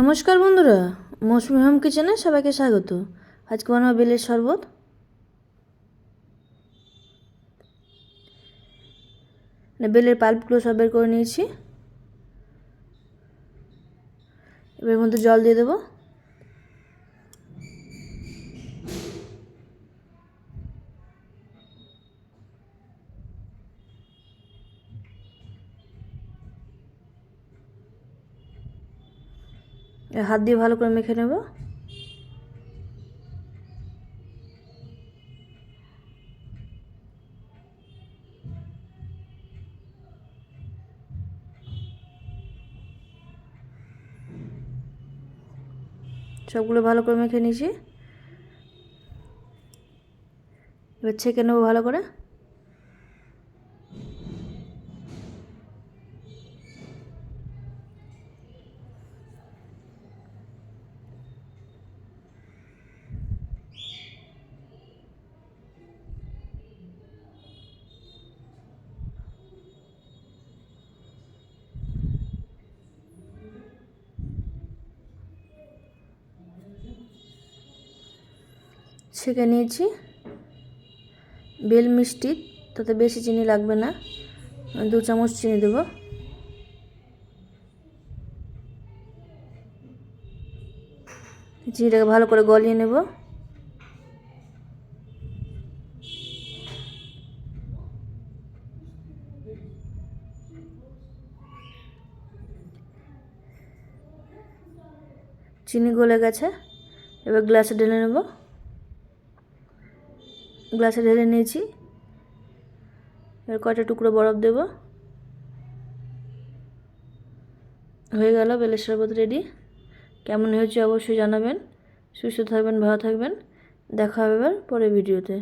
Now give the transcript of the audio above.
নমস্কার বন্ধুরা মৌসুমি হোম কিচেনে সবাইকে স্বাগত। আজকে বানাবো বেলের শরবত। না, বেলের পাল্পগুলো সব বের করে নিয়েছি। এবার মধ্যে জল দিয়ে দেবো। হাত দিয়ে ভালো করে মেখে নেব। সবগুলো ভালো করে মেখে নিয়েছি। এবার ছেঁকে নেব ভালো করে। ছেঁকে নিয়েছি। বেল মিষ্টি, তাতে বেশি চিনি লাগবে না। দু চামচ চিনি দেবো। চিনিটাকে ভালো করে গলিয়ে নেব। চিনি গলে গেছে। এবার গ্লাসে ঢেলে নেব। গ্লাসে ঢেলে নিয়েছি। এবার কয়টা টুকরো বরফ দেব? হয়ে গেল, বেলের শরবত রেডি কেমন হয়েছে অবশ্যই জানাবেন। সুস্থ থাকবেন, ভালো থাকবেন। দেখা হবে এবার পরে ভিডিওতে